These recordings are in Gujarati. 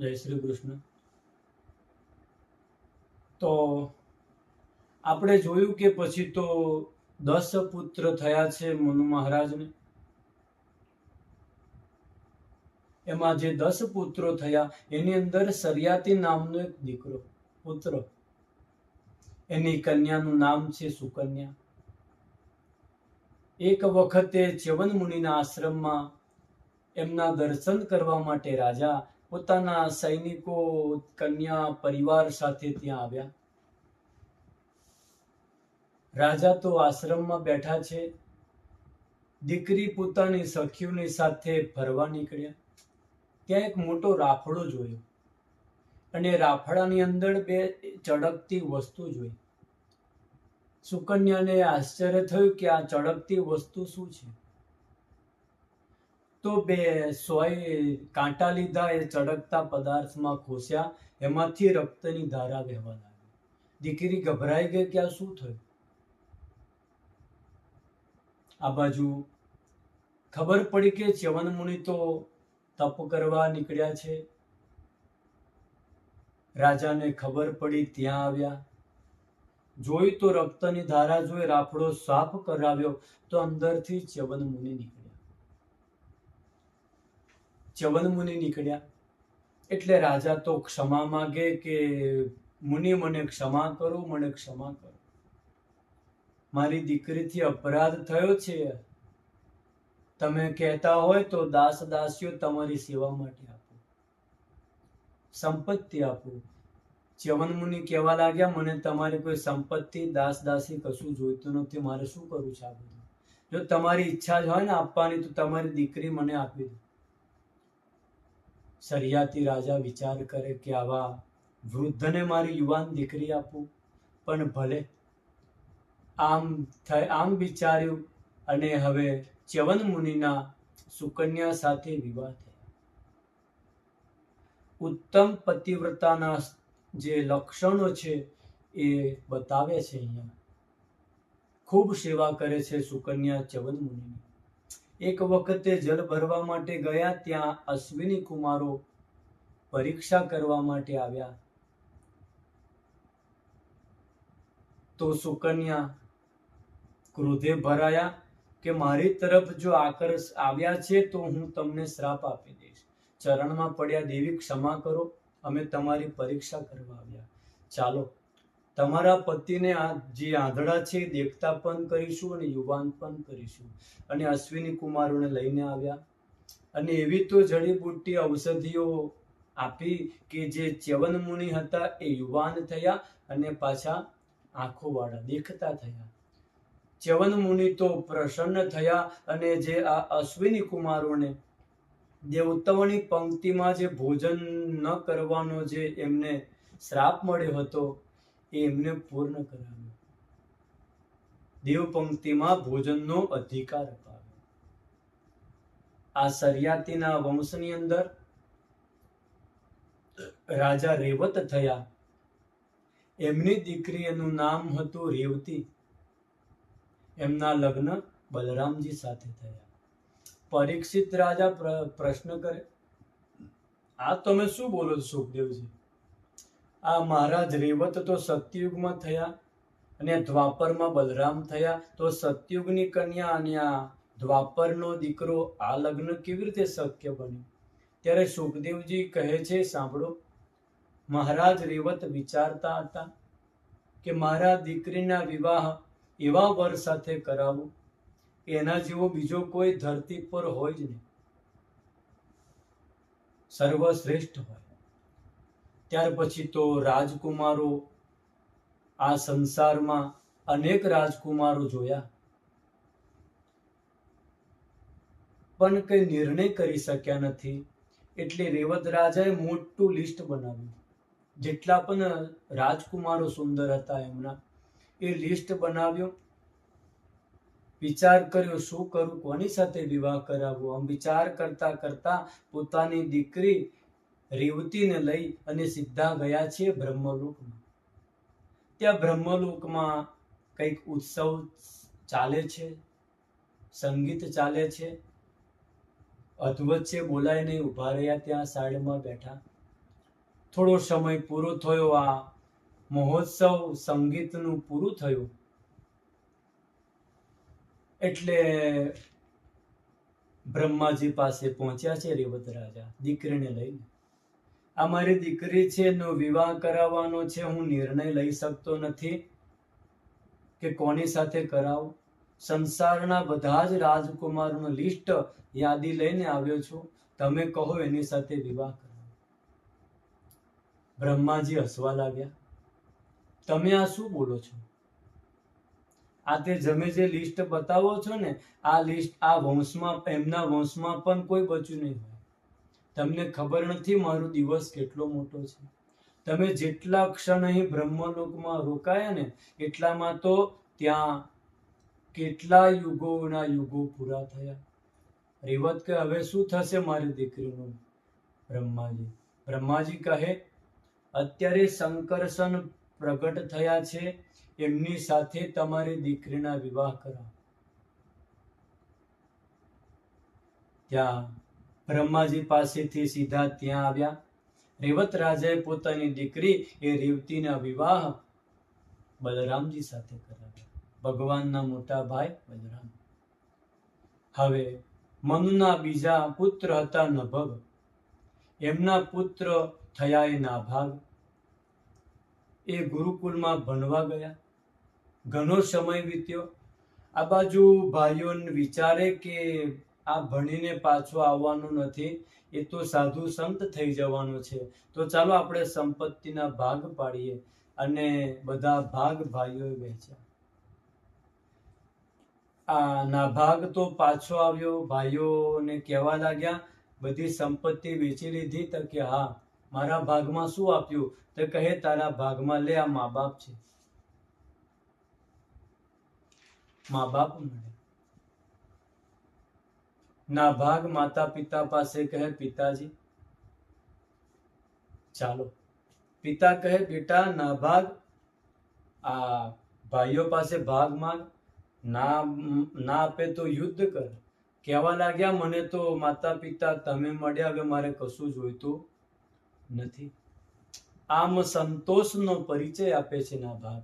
જય શ્રી કૃષ્ણ. તો આપણે જોયું કે પછી તો દસ પુત્ર થયા છે મનુ મહારાજને. એમાં જે દસ પુત્રો થયા, એની અંદર સરિયાતી નામનો એક દીકરો, પુત્ર. એની કન્યાનું નામ છે સુકન્યા. એક વખતે ચ્યવન મુનિના આશ્રમમાં એમના દર્શન કરવા માટે રાજા પોતાના સૈનિકો, કન્યા, પરિવાર સાથે ત્યાં આવ્યા. રાજા તો આશ્રમમાં બેઠા છે. દીકરી પોતાની સખીઓની સાથે ફરવા નીકળ્યા. ત્યાં એક મોટો રાફડો જોયો અને રાફડાની અંદર બે ચળકતી વસ્તુ જોઈ. સુકન્યાને આશ્ચર્ય થયું કે આ ચળકતી વસ્તુ શું છે? તો બે સોય કાંટા લીધા, એ ચડકતા પદાર્થમાં ખોસ્યા એમાંથી રક્તની ધારા વહેવા લાગી. દીકરી ગભરાઈ ગઈ કે આ શું થયું? આ બાજુ ખબર પડી કે ચ્યવન તો તપ કરવા નીકળ્યા છે. રાજાને ખબર પડી ત્યાં આવ્યા. જોઈ તો રક્તની ધારા જોઈ રાફડો સાફ કરાવ્યો તો અંદરથી ચ્યવન મુનિ નીકળ્યા. ચ્યવન મુનિ નીકળ્યા. એટલે રાજા તો ક્ષમા માગે કે મુનિ મને ક્ષમા કરો, મને ક્ષમા કરો. મારી દીકરીથી અપરાધ થયો છે. તમે કહેતા હોય તો દાસ દાસીઓ તમારી સેવા માટે આપો. સંપત્તિ આપો. ચ્યવન મુનિ કહેવા લાગ્યા, મને તમારી કોઈ સંપત્તિ દાસ દાસી કશું જોઈતું નથી. મારે શું કરવું છે આ બધું? જો તમારી ઈચ્છા જ હોય ને આપવાની, તો તમારી દીકરી મને આપી દો. સરિયાતી રાજા વિચાર કરે કે આવા વૃદ્ધને મારી યુવાન દીકરી આપું. પણ ભલે. આમ થાય, આમ વિચાર્યું અને હવે ચ્યવન મુનિના સુકન્યા સાથે વિવાહ થયા. ઉત્તમ પતિવ્રતાના જે લક્ષણો છે એ બતાવે છે અહીંયા. ખૂબ સેવા કરે છે સુકન્યા ચ્યવન મુનિની. એક વખતે જળ ભરવા માટે ગયા ત્યાં અશ્વિની કુમારો પરીક્ષા કરવા માટે આવ્યા. તો સુકન્યા ક્રોધે ભરાયા કે મારી તરફ જો આકર્ષ આવ્યા છે તો હું તમને શ્રાપ આપી દઈશ. ચરણમાં પડ્યા દેવી ક્ષમા કરો, અમે તમારી પરીક્ષા કરવા આવ્યા. ચાલો તમારા પતિને આ જે આંધળા છે, દેખતા પણ કરીશું અને યુવાન પણ કરીશું. અને અશ્વિની કુમારોને લઈને આવ્યા. અને એવી તો જડીબુટ્ટી ઔષધિઓ આપી કે જે ચ્યવન મુનિ હતા, એ યુવાન થયા અને પાછા આંખોવાળા દેખતા થયા. ચ્યવન મુનિ તો પ્રસન્ન થયા અને જે આ અશ્વિની કુમારોને દેવતાઓની પંક્તિમાં જે ભોજન ન કરવાનો જે એમને શ્રાપ મળ્યો હતો એ એમને પૂર્ણ કરાવ્યો. દેવ પંક્તિમાં ભોજનનો અધિકાર અપાવ્યો. આ સરિયાતીના વંશની અંદર રાજા રેવત થયા. એમની દીકરી એનું નામ હતું રેવતી. એમના લગ્ન બલરામજી સાથે થયા. પરીક્ષિત રાજા પ્રશ્ન કરે, આ તમે શું બોલો છો, સુખદેવજી? આ મહારાજ રેવત તો સતયુગમાં થયા અને દ્વાપરમાં બલરામ થયા. તો સતયુગની કન્યા અને આ દ્વાપરનો દીકરો આ લગ્ન કેવી રીતે શક્ય બન્યું? ત્યારે સુખદેવજી કહે છે, સાંભળો, મહારાજ રેવત વિચારતા હતા કે મારા દીકરીના વિવાહ એવા વર સાથે કરાવો, એના જેવો બીજો કોઈ ધરતી પર હોય જ નહીં. સર્વશ્રેષ્ઠ હોય. ત્યાર પછી તો રાજકુમારો આ સંસારમાં અનેક રાજકુમારો જોયા. પણ કઈ નિર્ણય કરી શક્યા નથી. એટલે રેવત રાજાએ મોટું લિસ્ટ બનાવ્યું. જેટલા પણ રાજકુમારો સુંદર હતા એમના, એ લિસ્ટ બનાવ્યો. વિચાર કર્યો, શું કરું? કોની સાથે વિવાહ કરાવવો? આમ વિચાર કરતા કરતા પોતાની દીકરી રેવતીને લઈ અને સીધા ગયા છે બ્રહ્મલોકમાં. ત્યાં બ્રહ્મલોકમાં કંઈક ઉત્સવ ચાલે છે, સંગીત ચાલે છે, અધવચ્ચે બોલાય નહીં ઊભા રહ્યા ત્યાં સાઈડમાં બેઠા. થોડો સમય પૂરો થયો, આ મહોત્સવ સંગીતનું પૂરું થયું. એટલે બ્રહ્માજી પાસે પહોંચ્યા છે રેવત રાજા, દીકરીને લઈને. આ મારી દીકરી છે, એનો વિવાહ કરાવવાનો છે, હું નિર્ણય લઈ શકતો નથી કે કોની સાથે કરાવું. સંસારના બધા જ રાજકુમારોનું લિસ્ટ યાદી લઈને આવ્યો છું. તમે કહો એની સાથે વિવાહ કરાવો બ્રહ્માજી હસવા લાગ્યા. તમે આ શું બોલો છો? આ તે તમે જે લિસ્ટ બતાવો છો ને, આ લિસ્ટ આ વંશમાં, એમના વંશમાં પણ કોઈ બચ્યું નહીં હોય. તમને ખબર નથી મારો દિવસ કેટલો મોટો છે? તમે જેટલા ક્ષણ અહીં બ્રહ્મલોકમાં રોકાયા ને એટલામાં તો ત્યાં કેટલા યુગોના યુગો પૂરા થયા. રેવત કે હવે શું થશે મારી દીકરીનું? બ્રહ્માજી. બ્રહ્માજી કહે, અત્યારે શંકરસન પ્રગટ થયા છે, એમની સાથે તમારી દીકરીના વિવાહ કરાવો ત્યાં બ્રહ્માજી પાસેથી સીધા ત્યાં આવ્યા. રેવત રાજાએ પોતાની દીકરી એ રેવતીના વિવાહ બલરામજી સાથે કરાવ્યા. ભગવાનના મોટા ભાઈ બલરામ. હવે મનુના બીજા પુત્ર હતા નભગ. એમના પુત્ર થયા એ નાભાગ. એ ગુરુકુલમાં ભણવા ગયા. ઘણો સમય વીત્યો. આ બાજુ ભાઈઓ વિચારે કે આ ભણીને પાછો આવવાનું નથી, એ તો સાધુ સંત થઈ જવાનું છે. તો ચાલો આપણે સંપત્તિના ભાગ પાડીએ અને બધા ભાગ ભાઈઓએ વહેંચ્યા. આ નાભાગ તો પાછો આવ્યો, ભાઈઓને કહેવા લાગ્યા, બધી સંપત્તિ વેચી લીધી તો કે હા, મારા ભાગમાં શું આપ્યું? તો કહે, તારા ભાગમાં લે, આ મા બાપ છે. મા બાપ મળે ના ભાગ માતા પિતા પાસે કહે, પિતાજી, ચાલો. પિતા કહે, બેટા, ના ભાગ, આ ભાઈઓ પાસે ભાગ માંગ. ના ના આપે તો યુદ્ધ કર. કહેવા લાગ્યા, મને તો માતા પિતા તમે મળ્યા હવે મારે કશું જોઈતું નથી. આમ સંતોષનો પરિચય આપે છે ના ભાગ.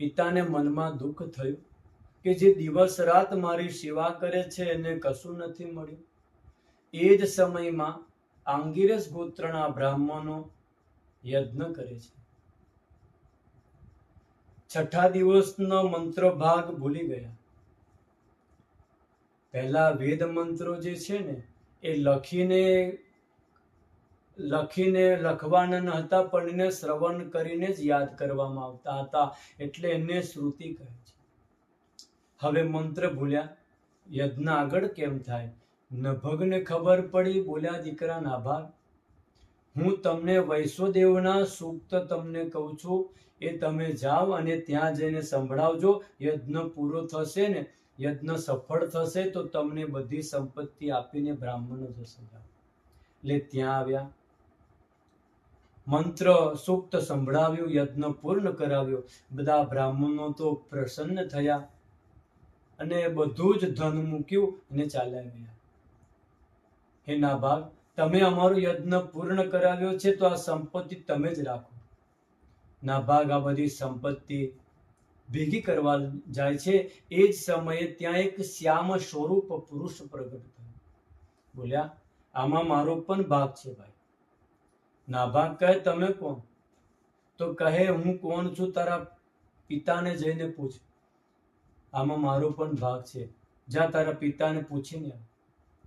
પિતાને મનમાં દુઃખ થયું. કે જે દિવસ રાત મારી સેવા કરે છે એને કશું નથી મળ્યું? એ જ સમયમાં આંગીરસ ગોત્રના બ્રાહ્મણો યજ્ઞ કરે છે. છઠ્ઠા દિવસનો મંત્ર ભાગ ભૂલી ગયા. પહેલા વેદ મંત્રો જે છે ને, એ લખીને લખીને લખવાના ન હતા પણ એને શ્રવણ કરીને જ યાદ કરવામાં આવતા હતા. એટલે એને શ્રુતિ કહે છે. હવે મંત્ર ભૂલ્યા યજ્ઞ આગળ કેમ થાય? નભગને ખબર પડી, બોલ્યા, દીકરા નાભાર હું તમને વૈશ્વદેવના સૂક્ત તમને કહું છું, એ તમે જાઓ અને ત્યાં જઈને સંભળાવજો. યજ્ઞ પૂરો થશે ને, યજ્ઞ સફળ થશે, તો તમને બધી સંપત્તિ આપીને બ્રાહ્મણો થશે એટલે ત્યાં આવ્યા. મંત્ર સૂક્ત સંભળાવ્યું, યજ્ઞ પૂર્ણ કરાવ્યો. બધા બ્રાહ્મણો તો પ્રસન્ન થયા. અને બધું જ ધન મૂક્યું અને ચાલ્યા ગયા. હે નાભાગ, તમે અમારો યજ્ઞ પૂર્ણ કરાવ્યો છે તો આ સંપત્તિ તમે જ રાખો. નાભાગ, આ બધી સંપત્તિ ભેગી કરવા જાય છે, એ જ સમયે ત્યાં એક શ્યામ સ્વરૂપ પુરુષ પ્રગટ થયો. બોલ્યા, આમાં મારો પણ ભાગ છે ભાઈ. નાભાગ કહે, તમે કોણ? તો કહે, હું કોણ છું? તારા પિતાને જઈને પૂછ. આમાં મારો પણ ભાગ છે. જ્યાં તારા પિતાને પૂછીને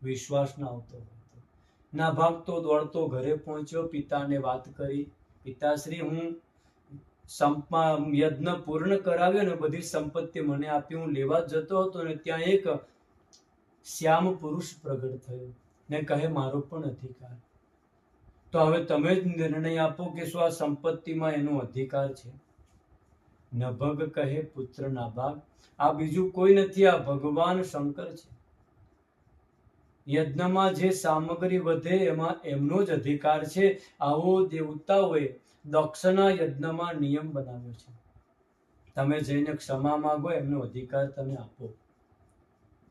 વિશ્વાસ ના આવતો ના ભાગતો દોડતો ઘરે પહોંચ્યો, પિતાને વાત કરી. પિતાશ્રી, હું સંપમાં યજ્ઞ પૂર્ણ કરાવ્યો ને બધી સંપત્તિ મને આપી. હું લેવા જતો હતો ને ત્યાં એક શ્યામ પુરુષ પ્રગટ થયો ને કહે, મારો પણ અધિકાર. તો હવે તમે જ નિર્ણય આપો કે શું આ સંપત્તિમાં એનો અધિકાર છે? નભગ કહે પુત્ર નાભાગ આ બીજું કોઈ નથી, આ ભગવાન શંકર છે. યજ્ઞમાં જે સામગ્રી વધે, એમાં એમનો જ અધિકાર છે. આવો દેવતાઓએ દક્ષના યજ્ઞમાં નિયમ બનાવ્યો છે. તમે જઈને ક્ષમા માગો, એમનો અધિકાર તમે આપો.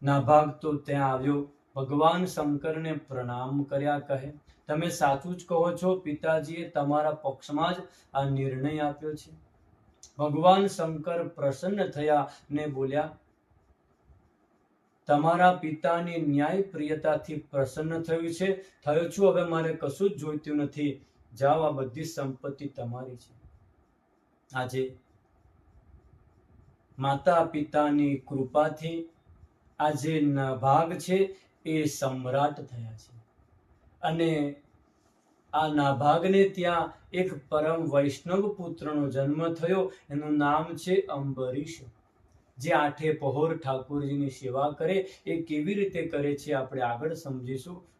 નાભાગ તો ત્યાં આવ્યો. ભગવાન શંકરને પ્રણામ કર્યા કહે. તમે સાચું જ કહો છો, પિતાજીએ તમારા પક્ષમાં જ આ નિર્ણય આપ્યો છે. ભગવાન શંકર પ્રસન્ન થયા ને બોલ્યા, તમારા પિતાની ન્યાય પ્રિયતાથી પ્રસન્ન થયું છે. થયો છું. હવે મારે કશું જ જોઈતું નથી. જાઓ, આ બધી સંપત્તિ તમારી છે. આજે માતા પિતાની કૃપાથી આ જે ભાગ છે, એ સમ્રાટ થયા છે. અને આ નાભાગને ત્યાં એક પરમ વૈષ્ણવ પુત્રનો જન્મ થયો. એનું નામ છે અંબરીશ. જે આઠે પહોર ઠાકોરજીની સેવા કરે, એ કેવી રીતે કરે છે, આપણે આગળ સમજીશું.